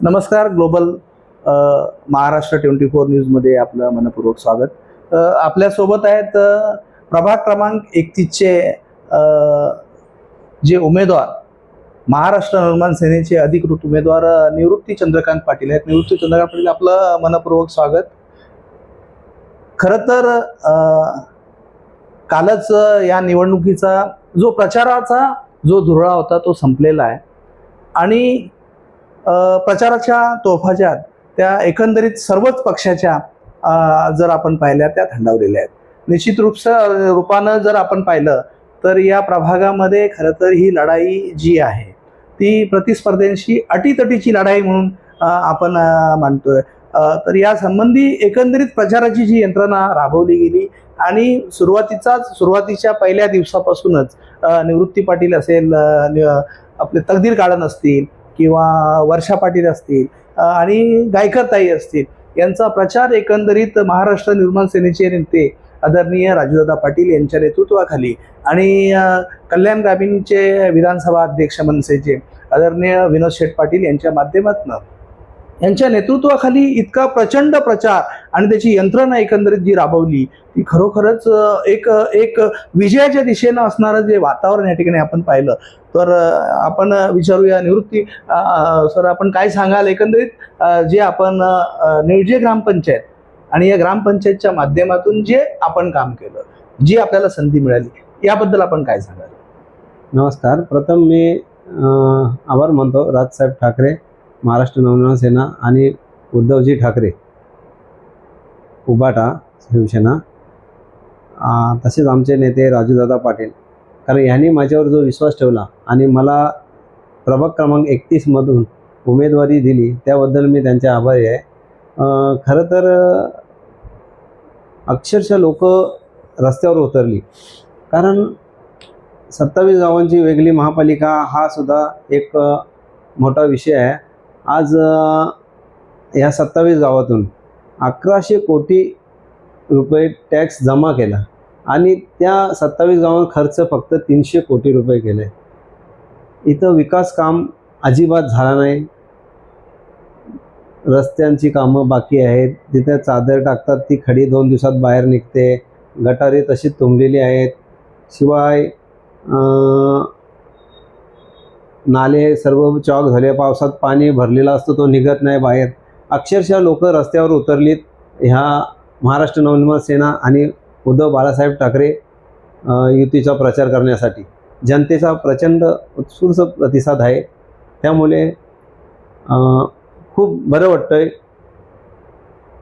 नमस्कार global Maharashtra twenty four न्यूजमध्ये आपलं मनपूर्वक स्वागत. आपल्यासोबत आहेत प्रभाग क्रमांक एकतीसचे जे उमेदवार महाराष्ट्र निर्माण सेनेचे अधिकृत उमेदवार निवृत्ती चंद्रकांत पाटील आहेत. निवृत्ती चंद्रकांत पाटील आपलं मनपूर्वक स्वागत. खरं तर कालच या निवडणुकीचा जो प्रचाराचा जो धुरळा होता तो संपलेला आहे. आणि प्रचाराच्या तोफाच्या त्या एकंदरीत सर्वच पक्षाच्या जर आपण पाहिल्या त्या थंडावलेल्या आहेत. निश्चित रूपस रूपानं जर आपण पाहिलं तर या प्रभागामध्ये खरं तर ही लढाई जी आहे ती प्रतिस्पर्ध्यांशी अटीतटीची लढाई म्हणून आपण मानतोय. तर या संबंधी एकंदरीत प्रचाराची जी यंत्रणा राबवली गेली आणि सुरुवातीचाच सुरुवातीच्या पहिल्या दिवसापासूनच निवृत्ती पाटील असेल आपले तकदीर काढण असतील किंवा वर्षा पाटील असतील आणि गायकरताई असतील यांचा प्रचार एकंदरीत महाराष्ट्र निर्माण सेनेचे नेते आदरणीय राजूदादा पाटील यांच्या नेतृत्वाखाली आणि कल्याण ग्रामीणचे विधानसभा अध्यक्ष मनसेचे आदरणीय विनोद शेठ पाटील यांच्या माध्यमातून यांच्या नेतृत्वाखाली इतका प्रचंड प्रचार आणि त्याची यंत्रणा एकंदरीत जी राबवली ती खरोखरच एक एक विजयाच्या दिशेनं असणारं जे वातावरण या ठिकाणी आपण पाहिलं. तर आपण विचारूया निवृत्ती सर आपण काय सांगाल? एकंदरीत जे आपण अ, निळजे ग्रामपंचायत आणि या ग्रामपंचायतच्या माध्यमातून जे आपण काम केलं जी आपल्याला संधी मिळाली याबद्दल आपण काय सांगाल? नमस्कार. प्रथम मी आभार मानतो राजसाहेब ठाकरे महाराष्ट्र नवनिर्माण सेना आणि उद्धवजी ठाकरे उबाटा शिवसेना तसेच आमचे नेते राजूदादा पाटील. कारण यांनी माझ्यावर जो विश्वास ठेवला आणि मला प्रभाग क्रमांक एकतीसमधून उमेदवारी दिली त्याबद्दल मी त्यांचे आभारी आहे. खरं तर अक्षरशः लोक रस्त्यावर उतरली. कारण सत्तावीस गावांची वेगळी महापालिका हा सुद्धा एक मोठा विषय आहे. आज ह्या सत्तावीस गावातून अकराशे कोटी रुपये टॅक्स जमा केला. आणि त्या सत्तावीस गावांवर खर्च फक्त तीनशे कोटी रुपये केले. इथं विकास काम अजिबात झाला नाही. रस्त्यांची कामं बाकी आहेत. तिथे चादर टाकतात ती खडी दोन दिवसात बाहेर निघते. गटारी तशी तुंबलेली आहेत. शिवाय नाले सर्व चॉक झाले पावसात पाणी भरलेला असतो तो निघत नाही बाहेर. अक्षरशः लोक रस्त्यावर उतरलीत. ह्या महाराष्ट्र नवनिर्माण सेना आणि उद्धव बाळासाहेब ठाकरे युतीचा प्रचार करण्यासाठी. जनतेचा प्रचंड उत्स्फूर्त प्रतिसाद आहे. त्यामुळे खूप बरं वाटतंय.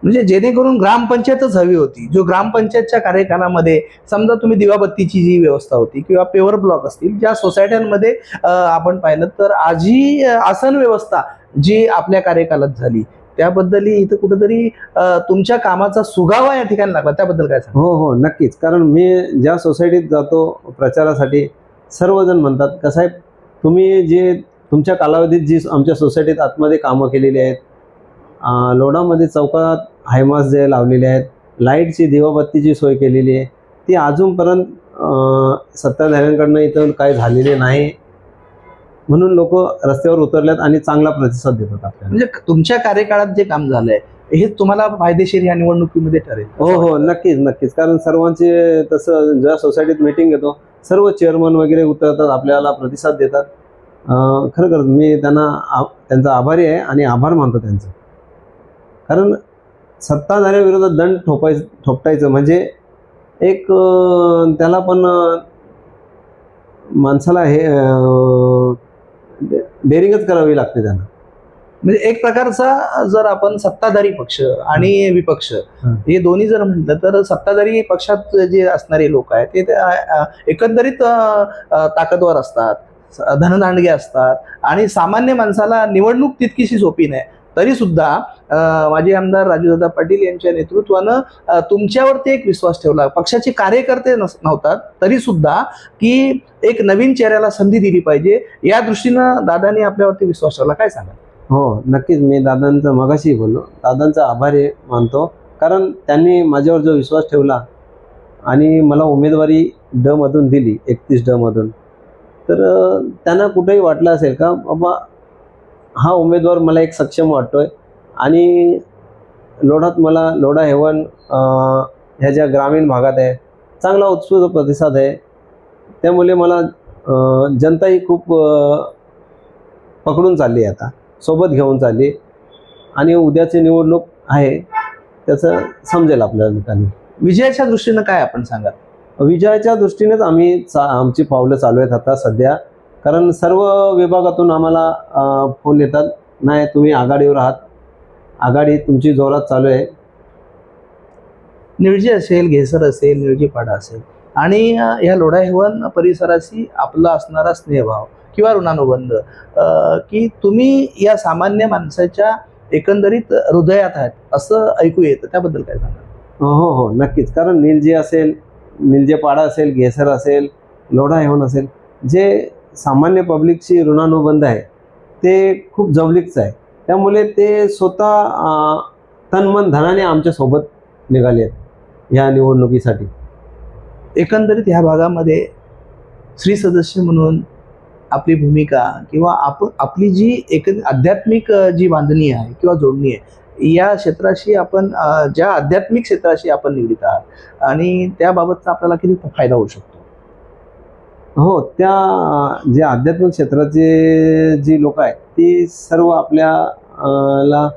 म्हणजे जेणेकरून ग्रामपंचायतच हवी होती. जो ग्रामपंचायतच्या कार्यकालामध्ये समजा तुम्ही दिवाबत्तीची जी व्यवस्था होती किंवा पेवर ब्लॉक असतील ज्या सोसायट्यांमध्ये आपण पाहिलं तर आजी आसन व्यवस्था जी आपल्या कार्यकालात झाली त्याबद्दल इथं कुठंतरी तुमच्या कामाचा सुगावा या ठिकाणी लागला. त्याबद्दल काय हो हो नक्कीच. कारण मी ज्या सोसायटीत जातो प्रचारासाठी सर्वजण म्हणतात कसं आहे तुम्ही जे तुमच्या कालावधीत जी आमच्या सोसायटीत आतमध्ये कामं केलेली आहेत अं, लोणामध्ये चौकात हायमास जे लावलेले आहेत लाईटची दिवाबत्तीची सोय केलेली आहे. ती अजूनपर्यंत सत्ताधाऱ्यांकडनं इथं काही झालेले नाही. म्हणून लोक रस्त्यावर उतरल्यात आणि चांगला प्रतिसाद देतात आपल्याला. म्हणजे तुमच्या कार्यकाळात जे काम झालंय हे तुम्हाला फायदेशीर या निवडणुकीमध्ये ठरेल हो हो नक्कीच नक्कीच. कारण सर्वांचे तसं ज्या सोसायटीत मीटिंग घेतो सर्व चेअरमन वगैरे उतरतात आपल्याला प्रतिसाद देतात. खरं खरं मी त्यांना आ- त्यांचा आभारी आहे आणि आभार मानतो त्यांचं. कारण सत्ताधाऱ्याविरोधात दंड ठोपाय ठोपटायचं म्हणजे एक त्याला पण माणसाला हे डेअरिंगच करावी लागते त्यांना म्हणजे एक प्रकारचा जर आपण सत्ताधारी पक्ष आणि विपक्ष हं. दोन्ही जर म्हटलं तर सत्ताधारी पक्षात जे असणारे लोक आहेत ते एकंदरीत ताकदवर असतात धनदांडगे असतात आणि सामान्य माणसाला निवडणूक तितकीशी सोपी नाही. तरीसुद्धा माजी आमदार राजूदादा पाटील यांच्या नेतृत्वानं तुमच्यावरती एक विश्वास ठेवला. पक्षाचे कार्यकर्ते नस नव्हतात. तरीसुद्धा की एक नवीन चेहऱ्याला संधी दिली पाहिजे. या दृष्टीनं दादानी आपल्यावरती विश्वास ठेवला. काय सांगा हो नक्कीच. मी दादांचं मगाशी बोललो. दादांचा आभारी मानतो. कारण त्यांनी माझ्यावर जो विश्वास ठेवला आणि मला उमेदवारी ड मधून दिली एकतीस ड मधून तर त्यांना कुठेही वाटलं असेल का बाबा हा उमेदवार मला एक सक्षम वाटतोय. आणि लोढात मला लोढा हेवन ह्या ज्या ग्रामीण भागात आहे चांगला उत्स्फूर्त प्रतिसाद आहे. त्यामुळे मला अं, जनताही खूप पकडून चालली आहे आता. सोबत घेऊन चालली आणि उद्याची निवडणूक आहे त्याचं समजेल आपल्याला ठिकाणी विजयाच्या दृष्टीनं काय आपण सांगा विजयाच्या दृष्टीनेच आम्ही चा आमची पावलं चालू आहेत आता सध्या. कारण सर्व विभागातून आम्हाला फोन येतात. नाही तुम्ही आघाडीवर आहात. आघाडी तुमची जोरात चालू आहे. निळजी असेल घेसर असेल निळजीपाडा असेल. आणि अ, ह्या लोढा हेवन परिसराशी आपला असणारा स्नेहभाव किंवा ऋणानुबंध की तुम्ही या सामान्य माणसाच्या एकंदरीत हृदयात आहात असं ऐकू येतं. त्याबद्दल काय सांगा हो हो नक्कीच. कारण निलजे असेल निलजे पाडा असेल घेसर असेल लोढा हेवन असेल जे सामान्य पब्लिकशी ऋणानुबंध आहे. ते खूप जवळीकचं आहे. त्यामुळे ते स्वतः तन तनमन धनाने आमच्यासोबत निघाले आहेत ह्या निवडणुकीसाठी. एकंदरीत ह्या भागामध्ये स्त्री सदस्य म्हणून आपली भूमिका किंवा आप आपली जी एक आध्यात्मिक जी बांधणी आहे किंवा जोडणी आहे या क्षेत्राशी आपण ज्या आध्यात्मिक क्षेत्राशी आपण निगडीत आहात आणि त्याबाबतचा आपल्याला किती फायदा होऊ शकतो? हो त्या जे आध्यात्मिक क्षेत्राचे जी लोक आहेत ती सर्व आपल्या ला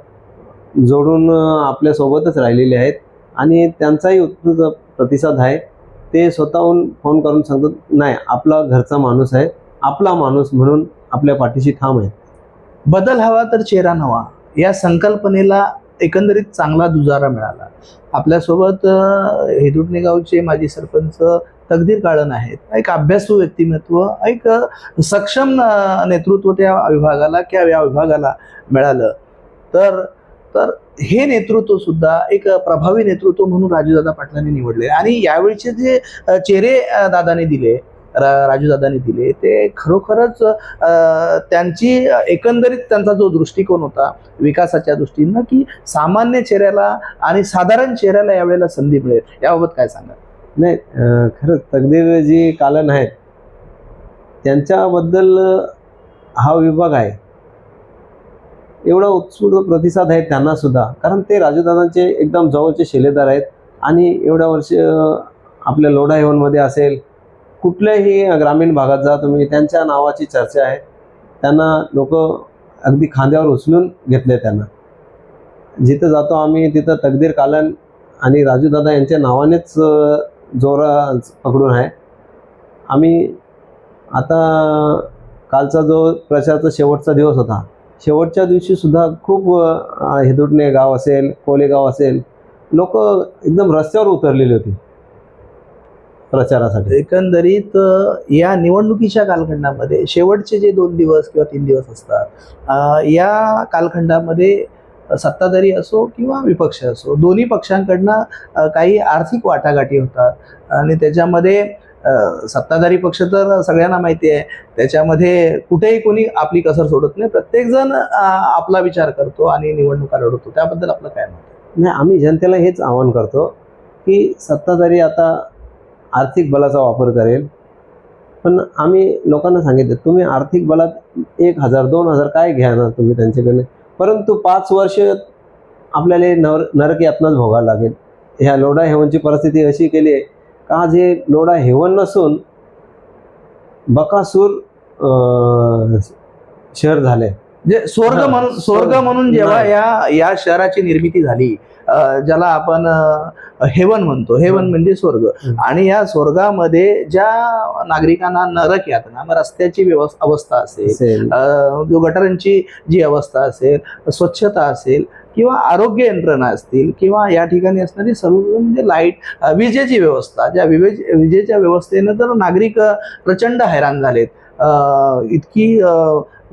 जोडून आपल्यासोबतच राहिलेले आहेत. आणि त्यांचाही उत्कृष्ट प्रतिसाद आहे. ते स्वतःहून फोन करून सांगतात नाही आपला घरचा माणूस आहे. आपला माणूस म्हणून आपल्या पाठीशी ठाम आहे. बदल हवा तर चेहरा नवा. या संकल्पनेला एकंदरीत चांगला दुजारा मिळाला. आपल्यासोबत हेदुटणे गावचे माजी सरपंच तकदीर काळन आहेत एक अभ्यासू व्यक्तिमत्व एक सक्षम नेतृत्व त्या विभागाला किंवा या विभागाला मिळालं. तर तर हे नेतृत्व सुद्धा एक प्रभावी नेतृत्व म्हणून राजूदादा पाटलांनी निवडले. आणि यावेळीचे जे चेहरे दादाने दिले रा राजूदादांनी दिले ते खरोखरच त्यांची एकंदरीत त्यांचा जो दृष्टिकोन होता विकासाच्या दृष्टीनं की सामान्य चेहऱ्याला आणि साधारण चेहऱ्याला यावेळेला संधी मिळेल. याबाबत काय सांगा नाही खरंच तकदीर जी कालन आहेत त्यांच्याबद्दल हा विभाग आहे. एवढा उत्स्फूर्त प्रतिसाद आहे त्यांना सुद्धा. कारण ते राजूदादांचे एकदम जवळचे शिलेदार आहेत आणि एवढ्या वर्ष आपल्या लोढा हेवनमध्ये असेल कुठल्याही ग्रामीण भागात जा तुम्ही त्यांच्या नावाची चर्चा आहे. त्यांना लोक अगदी खांद्यावर उचलून घेतले त्यांना. जिथं जातो आम्ही तिथं तकदीर कालन आणि राजूदादा यांच्या नावानेच जोरा पकडून आहे. आम्ही आता कालचा जो प्रचारचा शेवटचा दिवस होता शेवटच्या दिवशीसुद्धा खूप हेदुटणे गाव असेल कोलेगाव असेल लोक एकदम रस्त्यावर उतरलेली होती प्रचारासाठी. एकंदरीत या निवडणुकीच्या कालखंडामध्ये शेवटचे जे दोन दिवस किंवा तीन दिवस असतात या कालखंडामध्ये सत्ताधारी असो किंवा विपक्ष असो दोन्ही पक्षांकडनं काही आर्थिक वाटाघाटी होतात. आणि त्याच्यामध्ये सत्ताधारी पक्ष तर सगळ्यांना माहिती आहे. त्याच्यामध्ये कुठेही कोणी आपली कसर सोडत नाही. प्रत्येकजण आपला विचार करतो आणि निवडणुका लढवतो. त्याबद्दल आपलं काय मत नाही आम्ही जनतेला हेच आवाहन करतो की सत्ताधारी आता आर्थिक बलाचा वापर करेल. पण आम्ही लोकांना सांगितलं तुम्ही आर्थिक बलात एक हजार दोन हजार काय घ्या ना तुम्ही त्यांच्याकडे परंतु पाच वर्ष आपल्याला नर नरक यातनाच भोगावं लागेल. ह्या लोढा हेवनची परिस्थिती अशी केली आहे का आज हे लोढा हेवन नसून बकासूर शहर झाले जे स्वर्ग म्हणून स्वर्ग. म्हणून जेव्हा. या या शहराची निर्मिती झाली ज्याला आपण हेवन म्हणतो हेवन. म्हणजे स्वर्ग. आणि या स्वर्गामध्ये ज्या नागरिकांना नरक यातना मग रस्त्याची व्यवस् अवस्था असेल गटारांची जी अवस्था असेल स्वच्छता असेल किंवा आरोग्य यंत्रणा असतील किंवा या ठिकाणी असणारी सर्व म्हणजे लाइट विजेची व्यवस्था ज्या विवेज विजेच्या व्यवस्थेनं तर नागरिक प्रचंड हैराण झालेत इतकी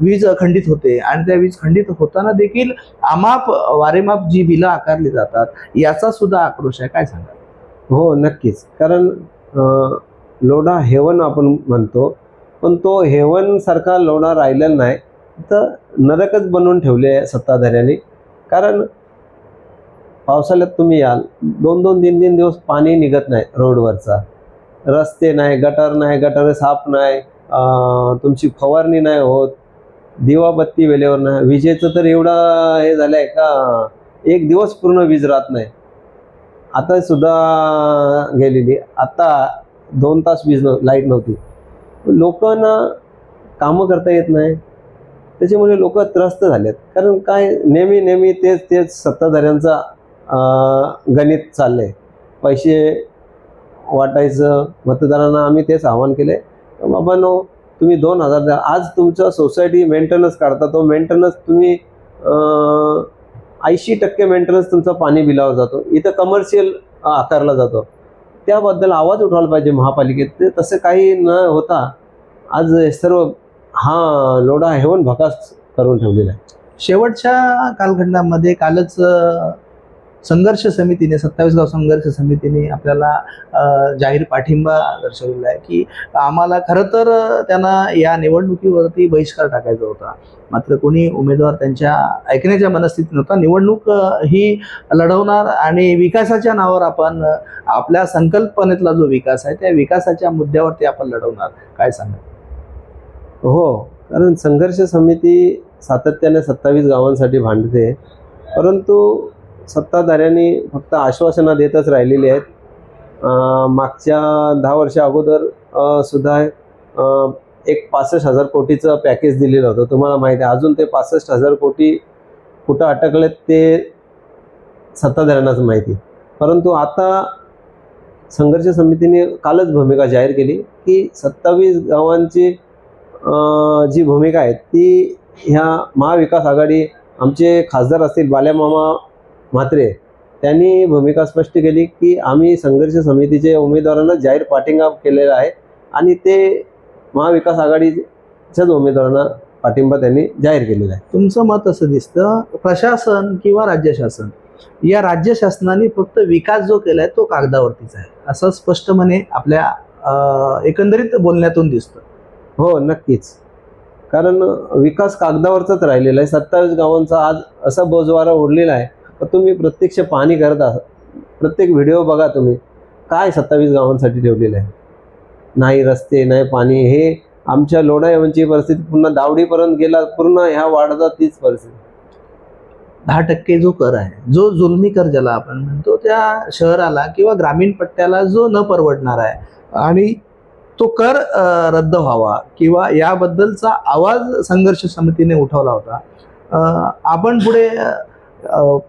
वीज खंडित होते. आणि त्या वीज खंडित होताना देखील अमाप वारेमाप जी बिलं आकारली जातात याचा सुद्धा आक्रोश आहे. काय सांगा हो नक्कीच. कारण लोढा हेवन आपण म्हणतो. पण तो हेवन सारखा लोढा राहिलेला नाही. तर नरकच बनवून ठेवले आहे सत्ताधाऱ्यांनी. कारण पावसाळ्यात तुम्ही याल दोन दोन तीन तीन दिवस पाणी निघत नाही रोडवरचा. रस्ते नाही गटर नाही गटर साफ नाही तुमची फवारणी नाही होत. दिवाबत्ती वेळेवर नाही. विजेचं तर एवढा हे झालंय का एक दिवस पूर्ण वीज राहत नाही. आता सुद्धा गेलेली. आता दोन तास वीज नव्ह लाइट नव्हती. लोकांना कामं करता येत नाही. त्याच्यामुळे लोक त्रस्त झालेत. कारण काय नेहमी नेहमी तेच तेच सत्ताधाऱ्यांचा गणित गणित चाललंय. पैसे वाटायचं मतदारांना आम्ही तेच आवाहन केले बाबांनो तुम्ही दोन हजार द्या. आज तुमच्या सोसायटी मेंटेनन्स काढता तो मेंटेनन्स तुम्ही ऐंशी टक्के मेंटेनन्स तुमचा पाणी बिलावर जातो. इथं कमर्शियल आकारला जातो. त्याबद्दल आवाज उठवायला पाहिजे महापालिकेत. ते तसं काही न होता आज सर्व हा लोढा हेवन भकास करून ठेवलेला आहे. शेवटच्या कालखंडामध्ये कालच संघर्ष समितीने सत्तावीस गाव संघर्ष समितीने आपल्याला जाहीर पाठिंबा दर्शवलेला आहे की आम्हाला खरं तर त्यांना या निवडणुकीवरती बहिष्कार टाकायचा होता. मात्र कोणी उमेदवार त्यांच्या ऐकण्याच्या मनस्थितीत नव्हता. निवडणूक ही लढवणार आणि विकासाच्या नावावर आपण आपल्या संकल्पनेतला जो विकास आहे त्या विकासाच्या मुद्द्यावरती आपण लढवणार. काय सांगा हो कारण संघर्ष समिती सातत्याने सत्तावीस गावांसाठी भांडते. परंतु सत्ताधाऱ्यांनी फक्त आश्वासनं देतच राहिलेली आहेत. मागच्या दहा वर्षा अगोदर सुद्धा एक पासष्ट हजार कोटीचं पॅकेज दिलेलं होतं. तुम्हाला माहिती आहे अजून ते पासष्ट हजार कोटी कुठं अटकलेत ते सत्ताधाऱ्यांनाच माहिती परंतु आता संघर्ष समितीने कालच भूमिका जाहीर केली की सत्तावीस गावांची जी भूमिका आहे ती ह्या महाविकास आघाडी आमचे खासदार असतील बाल्यामामा म्हात्रे त्यांनी भूमिका स्पष्ट केली की आम्ही संघर्ष समितीचे उमेदवारांना जाहीर पाठिंबा केलेला आहे आणि ते महाविकास आघाडीच्याच उमेदवारांना पाठिंबा त्यांनी जाहीर केलेला आहे. तुमचं मत असं दिसतं प्रशासन किंवा राज्य शासन या राज्य शासनाने फक्त विकास जो केलाय तो कागदावरतीच आहे. असं स्पष्टपणे आपल्या एकंदरीत बोलण्यातून दिसतं. हो नक्कीच. कारण विकास कागदावरचाच राहिलेला आहे. सत्तावीस गावांचा आज असा बोजवारा ओढलेला आहे तुम्ही प्रत्यक्ष पाहणी करत आहात. प्रत्येक व्हिडिओ बघा तुम्ही. काय सत्तावीस गावांसाठी ठेवलेलं आहे? नाही रस्ते नाही पाणी. हे आमच्या लोढा परिस्थिती पुन्हा दावडीपर्यंत गेला पूर्ण ह्या वाढता तीच परिस्थिती. दहा टक्के जो कर आहे जो जुलमी कर ज्याला आपण म्हणतो त्या शहराला किंवा ग्रामीण पट्ट्याला जो न परवडणार आहे आणि तो कर रद्द व्हावा किंवा याबद्दलचा आवाज संघर्ष समितीने उठवला होता. आपण पुढे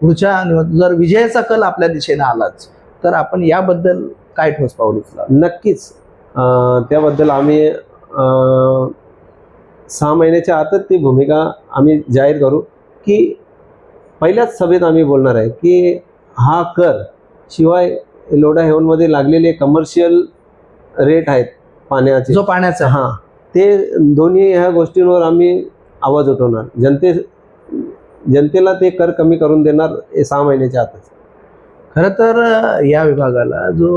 पुढच्या जर विजयाचा कल आपल्या दिशेने आलाच तर आपण याबद्दल काय ठोस पाऊल उचला नक्कीच. त्याबद्दल आम्ही सहा महिन्याच्या आतच ती भूमिका आम्ही जाहीर करू की पहिल्याच सभेत आम्ही बोलणार आहे की हा कर शिवाय लोढा हेवनमध्ये लागलेले कमर्शियल रेट आहेत पाण्याचे. जो पाण्याचा. हां. ते दोन्ही ह्या गोष्टींवर आम्ही आवाज उठवणार. जनते जनतेला ते कर कमी करून देणार हे सहा महिन्याच्या आतच. खरं तर या विभागाला जो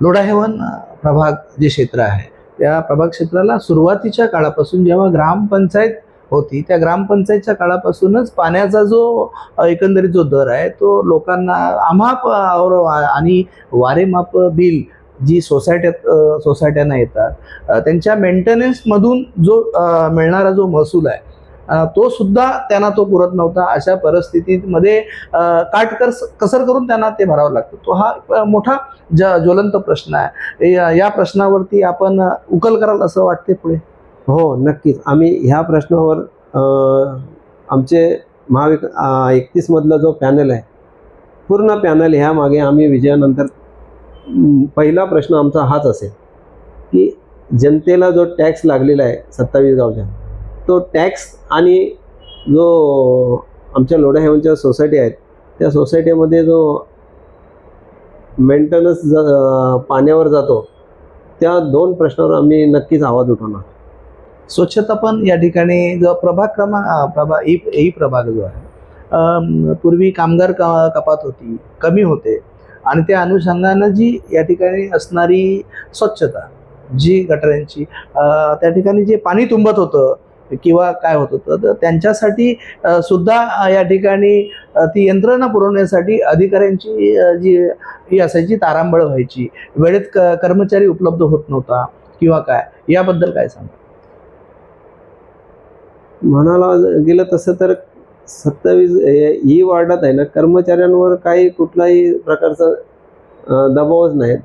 लोढाहेवन प्रभाग जे क्षेत्र आहे त्या प्रभाग क्षेत्राला सुरुवातीच्या काळापासून जेव्हा ग्रामपंचायत होती त्या ग्रामपंचायतच्या काळापासूनच पाण्याचा जो एकंदरीत जो दर आहे तो लोकांना आम्हाप और आणि वारेमाप बिल जी सोसायट्यात सोसायट्यांना येतात त्यांच्या मेंटेनन्समधून जो मिळणारा जो महसूल आहे तो सुद्धा त्यांना तो पुरत नव्हता. अशा परिस्थितीमध्ये काटकर कसर करून त्यांना ते भरावं लागतं. तो हा मोठा ज ज्वलंत प्रश्न आहे. या- या प्रश्नावरती आपण उकल कराल असं वाटते पुढे? हो नक्कीच. आम्ही ह्या प्रश्नावर आमचे महाविक एकतीसमधला जो पॅनल आहे पूर्ण पॅनल ह्या मागे आम्ही विजयानंतर पहिला प्रश्न आमचा हाच असेल की जनतेला जो टॅक्स लागलेला आहे सत्तावीस गावच्या तो टॅक्स आणि जो आमच्या लोढा हेवनच्या सोसायटी आहेत त्या सोसायटीमध्ये जो मेंटेनन्स ज पाण्यावर जातो त्या दोन प्रश्नावर आम्ही नक्कीच आवाज उठवणार. स्वच्छता पण या ठिकाणी जो प्रभाग क्रमांक प्रभा ई ई प्रभाग जो आहे पूर्वी कामगार क कपात होती कमी होते आणि त्या अनुषंगानं जी या ठिकाणी असणारी स्वच्छता जी गटारांची त्या ठिकाणी जे पाणी तुंबत होतं किंवा काय होत होतं तर त्यांच्यासाठी सुद्धा या ठिकाणी ती यंत्रणा पुरवण्यासाठी अधिकाऱ्यांची जी ही असायची तारांबळ व्हायची. वेळेत क कर्मचारी उपलब्ध होत नव्हता किंवा काय? याबद्दल काय सांगा म्हणाला गेलं तसं तर सत्तावीस ही वार्डात आहे ना कर्मचाऱ्यांवर काही कुठलाही प्रकारचा दबावच नाही.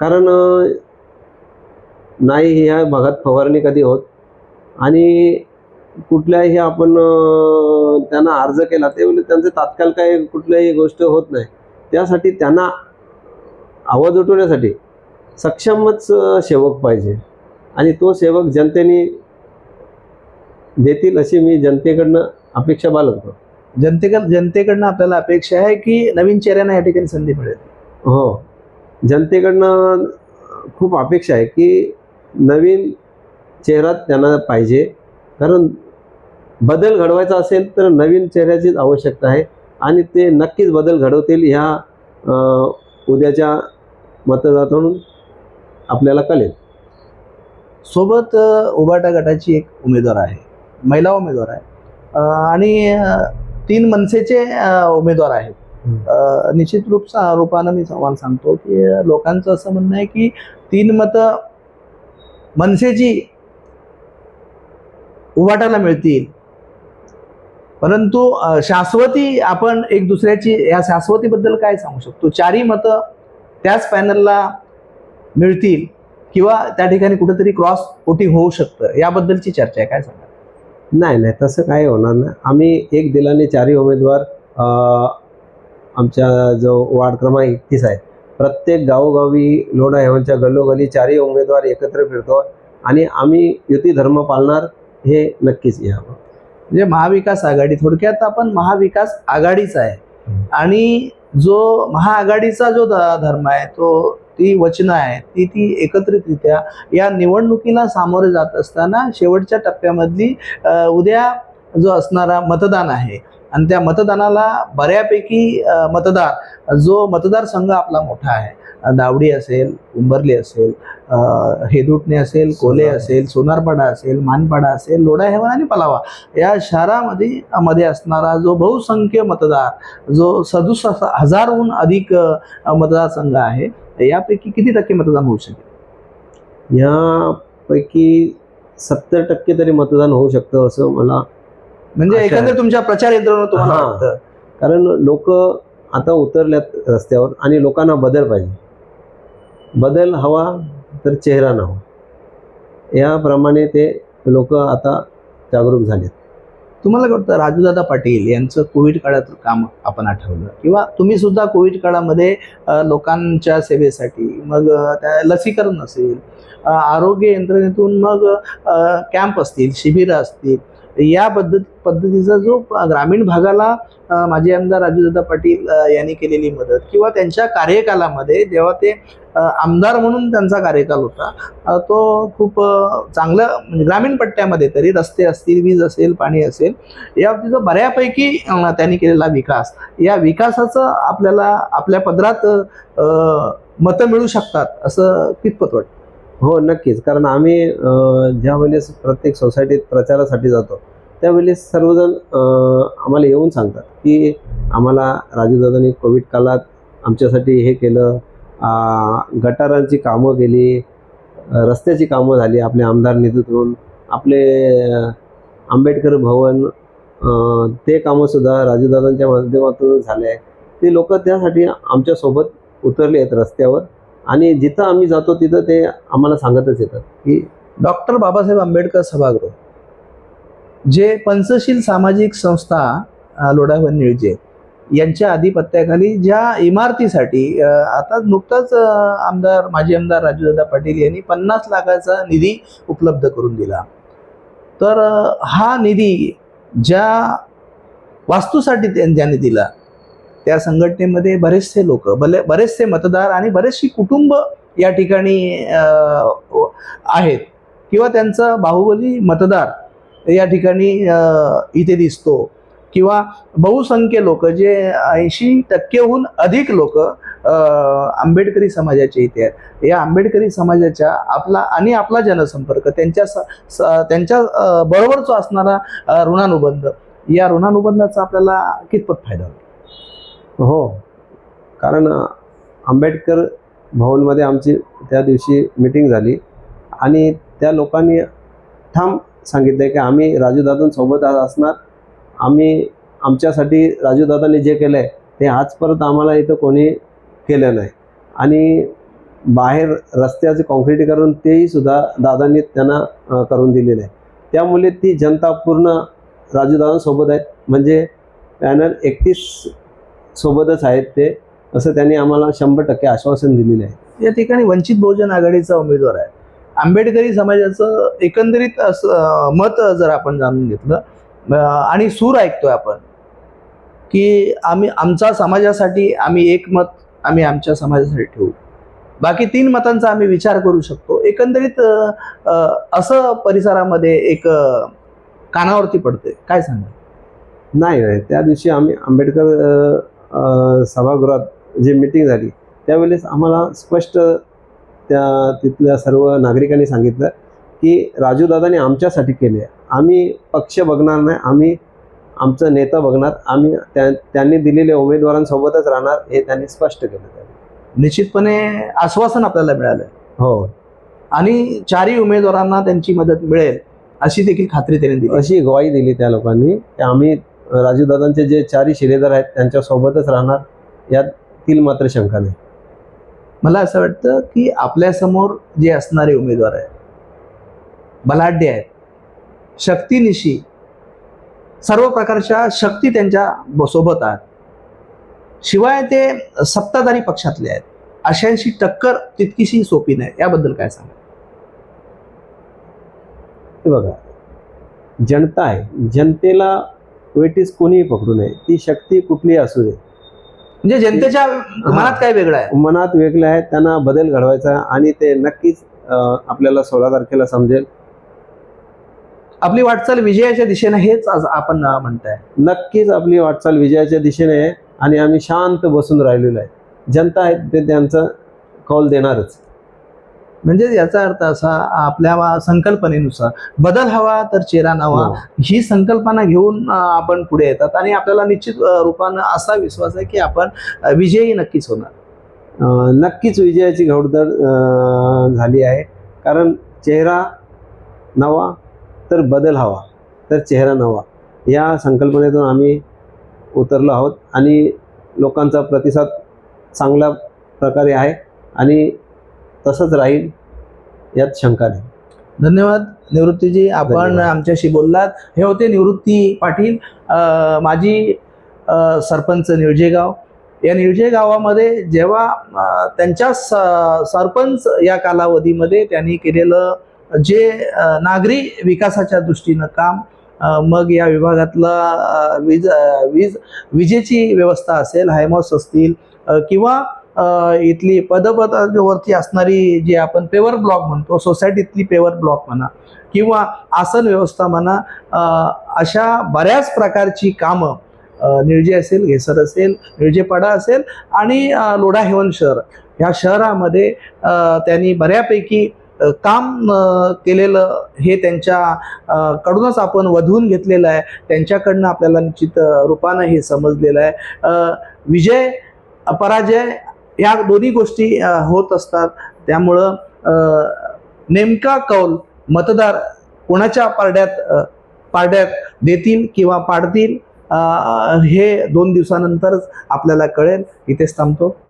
कारण नाही ह्या भागात फवारणी कधी होत? आणि कुठल्याही आपण त्यांना अर्ज केला त्यावेळी त्यांचं तात्काळ काही कुठल्याही गोष्ट होत नाही. त्यासाठी त्यांना आवाज उठवण्यासाठी सक्षमच सेवक पाहिजे. आणि तो सेवक जनतेने देतील अशी मी जनतेकडनं अपेक्षा बाळगतो. जनतेकड जनतेकडनं आपल्याला अपेक्षा आहे की नवीन चेहऱ्यांना या ठिकाणी संधी मिळेल? हो. जनतेकडनं खूप अपेक्षा आहे की नवीन चेहरा त्यांना पाहिजे. कारण बदल घडवायचा असेल तर नवीन चेहऱ्याचीच आवश्यकता आहे. आणि ते नक्कीच बदल घडवतील ह्या उद्याच्या मतदारातून आपल्याला कळेल. सोबत उबाटा गटाची एक उमेदवार आहे. महिला उमेदवार आहे. आणि तीन मनसेचे उमेदवार आहेत. निश्चित रूप रूपानं मी तुम्हाला सांगतो की लोकांचं असं म्हणणं आहे की तीन मतं मनसेची उभाटायला मिळतील. परंतु शाश्वती आपण एक दुसऱ्याची या शाश्वतीबद्दल काय सांगू शकतो? चारही मतं त्याच पॅनलला मिळतील किंवा त्या ठिकाणी कुठेतरी क्रॉस वोटिंग होऊ शकतं. याबद्दलची चर्चा आहे. काय सांगा नाही नाही तसं काही होणार नाही. आम्ही एक दिलाने चारही उमेदवार आमच्या जो वार्ड क्रमांक एकतीस आहे प्रत्येक गावोगावी लोणा हेवनच्या गल्लोगल्ली चारही उमेदवार एकत्र फिरतो आणि आम्ही युती धर्म पाळणार हे नक्कीच यावं म्हणजे महाविकास आघाडी थोडक्यात आपण महाविकास आघाडीच आहे. आणि जो महाआघाडीचा जो धर्म आहे तो ती वचनं आहे ती ती एकत्रितरित्या या निवडणुकीला सामोरे जात असताना शेवटच्या टप्प्यामधली उद्या जो असणारा मतदान आहे आणि त्या मतदानाला बऱ्यापैकी मतदार जो मतदारसंघ आपला मोठा आहे दावडी असेल उंबरली असेल हेदुटणे असेल कोले. असेल सोनारपाडा असेल मानपाडा असेल लोढा हेवन आणि पलावा या शहरामध्ये मध्ये असणारा जो बहुसंख्य मतदार जो सदुसष्ट हजारहून अधिक मतदारसंघ आहे यापैकी किती टक्के मतदान होऊ शकेल यापैकी सत्तर टक्के तरी मतदान होऊ शकतं असं मला म्हणजे. एकंदर तुमच्या प्रचार यंत्रणा तुम्हाला कारण लोक आता उतरल्यात रस्त्यावर आणि लोकांना बदल पाहिजे बदल हवा तर चेहरा न याप्रमाणे ते लोक आता जागरूक झालेत. तुम्हाला काय वाटतं राजूदादा पाटील यांचं कोविड काळात काम आपण आठवलं? किंवा तुम्ही सुद्धा कोविड काळामध्ये लोकांच्या सेवेसाठी मग त्या लसीकरण असेल आरोग्य यंत्रणेतून मग कॅम्प असतील शिबिरं असतील या पद्धत पद्धतीचा जो ग्रामीण भागाला माजी आमदार राजूदादा पाटील यांनी केलेली मदत किंवा त्यांच्या कार्यकालामध्ये जेव्हा ते आमदार म्हणून त्यांचा कार्यकाल होता तो खूप चांगलं चांगला ग्रामीण पट्ट्यामध्ये तरी रस्ते असतील वीज असेल पाणी असेल या बाबतीचा बऱ्यापैकी त्यांनी केलेला विकास. या विकासाचं आपल्याला आपल्या पदरात मतं मिळू शकतात असं कितपत वाटतं? हो नक्कीच. कारण आम्ही ज्यावेळेस ज्या वेळेस प्रत्येक सोसायटीत प्रचारासाठी जातो त्यावेळेस सर्वजण आम्हाला येऊन सांगतात की आम्हाला राजूदादांनी कोविड काळात आमच्यासाठी हे केलं गटारांची कामं केली रस्त्याची कामं झाली आपले आमदार निधीतून आपले आंबेडकर भवन ते कामंसुद्धा राजूदादांच्या माध्यमातून झाले. आहे ते लोक त्यासाठी आमच्यासोबत उतरले आहेत रस्त्यावर. आणि जिथं आम्ही जातो तिथं ते आम्हाला सांगतच येतात की डॉक्टर बाबासाहेब आंबेडकर सभागृह जे पंचशील सामाजिक संस्था लोढावर निळजे यांच्या आधिपत्याखाली ज्या इमारतीसाठी आता नुकताच आमदार माजी आमदार राजूदादा पाटील यांनी पन्नास लाखाचा निधी उपलब्ध करून दिला. तर हा निधी ज्या वास्तूसाठी त्यांनी दिला त्या संघटनेमध्ये बरेचसे लोक भले बरेचसे मतदार आणि बरेचशी कुटुंब या ठिकाणी आहेत. किंवा त्यांचा बाहुबली मतदार या ठिकाणी इथे दिसतो. किंवा बहुसंख्य लोक जे ऐंशी टक्केहून अधिक लोक आंबेडकरी समाजाचे इथे आहेत. या आंबेडकरी समाजाच्या आपला आणि आपला जनसंपर्क त्यांच्या स- स- त्यांच्या बरोबरचा असणारा ऋणानुबंध या ऋणानुबंधाचा आपल्याला कितपत फायदा होतो हो. कारण आंबेडकर भवनमध्ये आमची त्या दिवशी मीटिंग झाली आणि त्या लोकांनी ठाम सांगितलं की आम्ही राजूदादांसोबत आज असणार. आम्ही आमच्यासाठी राजूदादांनी जे केलं आहे ते आजपर्यंत आम्हाला इथं कोणी केलं नाही. आणि बाहेर रस्त्याचं कॉन्क्रिटीकरण तेही सुद्धा दादांनी त्यांना करून दिलेलं आहे. त्यामुळे ती जनता पूर्ण राजूदादांसोबत आहेत म्हणजे पॅनल एकतीस सोबतच आहेत ते असं त्यांनी आम्हाला शंभर टक्के आश्वासन दिलेलं आहे. या ठिकाणी वंचित बहुजन आघाडीचा उमेदवार आहे. आंबेडकरी समाजाचं एकंदरीत मत जर आपण जाणून घेतलं आणि सूर ऐकतोय आपण की आम्ही आमच्या समाजासाठी आम्ही एक मत आम्ही आमच्या समाजासाठी ठेवू. बाकी तीन मतांचा आम्ही विचार करू शकतो. एकंदरीत असं परिसरामध्ये एक कानावरती पडते काय सांगा नाही त्या दिवशी आम्ही आंबेडकर सभागृहात जी मिटिंग झाली त्यावेळेस आम्हाला स्पष्ट त्या तिथल्या सर्व नागरिकांनी सांगितलं की राजूदादांनी आमच्यासाठी केले आम्ही पक्ष बघणार नाही आम्ही आमचं नेता बघणार आम्ही त्या त्यांनी दिलेल्या उमेदवारांसोबतच राहणार हे त्यांनी स्पष्ट केलं. निश्चितपणे आश्वासन आपल्याला मिळालं. हो. आणि चारही उमेदवारांना त्यांची मदत मिळेल अशी देखील खात्री त्यांनी दिली. अशी ग्वाही दिली त्या लोकांनी की आम्ही राजूदादांचे जे चारही शिलेदार आहेत त्यांच्यासोबतच राहणार. यात तील मात्र शंका नाही मला असं वाटतं की आपल्यासमोर जे असणारे उमेदवार आहेत बलाढ्य आहेत शक्तीनिशी सर्व प्रकारच्या शक्ती त्यांच्यासोबत आहेत. शिवाय ते सत्ताधारी पक्षातले आहेत. अशांशी टक्कर तितकीशी सोपी नाही. याबद्दल काय सांगा बघा जनता आहे. जनतेला वेटीस कोणीही पकडू नये. ती शक्ती कुठलीही असू दे. म्हणजे जनतेच्या मनात काय वेगळं आहे? मनात वेगळं आहे. त्यांना बदल घडवायचा आणि ते नक्कीच आपल्याला सोळा तारखेला समजेल. आपली वाटचाल विजयाच्या दिशेने हेच आज आपण म्हणताय. नक्कीच आपली वाटचाल विजयाच्या दिशेने आहे आणि आम्ही शांत बसून राहिलेलो आहे. जनता आहे ते त्यांचं कौल देणारच. म्हणजे याचा अर्थ असा आपल्या संकल्पनेनुसार बदल हवा तर चेहरा नवा. हो. ही संकल्पना घेऊन आपण पुढे येतात आणि आपल्याला निश्चित रूपानं असा विश्वास आहे की आपण विजयी नक्कीच होणार. नक्कीच विजयाची घौडदड झाली आहे. कारण चेहरा नवा तर बदल हवा तर चेहरा नवा. या संकल्पनेतून आम्ही उतरलो आहोत आणि लोकांचा प्रतिसाद चांगल्या प्रकारे आहे आणि तसंच राहील यात शंका नाही. धन्यवाद. निवृत्तीजी आपण. आमच्याशी बोललात. हे होते निवृत्ती पाटील माजी सरपंच निळजेगाव या निळजे गावामध्ये जेव्हा त्यांच्या स- सरपंच या कालावधीमध्ये त्यांनी केलेलं जे नागरी विकासाच्या दृष्टीनं काम मग या विभागातला वीज वीज विजेची व्यवस्था असेल हायमॉस असतील किंवा इथली पदपदावरती असणारी जी आपण पेवर ब्लॉक म्हणतो सोसायटीतली पेवर ब्लॉक म्हणा किंवा आसन व्यवस्था म्हणा अशा बऱ्याच प्रकारची कामं अ, निळजे असेल घेसर असेल निळजेपाडा असेल आणि लोढा हेवन शहर. ह्या शहरामध्ये त्यांनी बऱ्यापैकी काम केलेलं हे त्यांच्या कडूनच आपण वधवून घेतलेलं आहे. त्यांच्याकडनं आपल्याला निश्चित रूपानं हे समजलेलं आहे. विजय पराजय या दोन्ही गोष्टी होत असतात. त्यामुळं नेमका कौल मतदार कोणाच्या पारड्यात पारड्यात देतील किंवा पाडतील हे दोन दिवसानंतरच आपल्याला कळेल. इथेच थांबतो.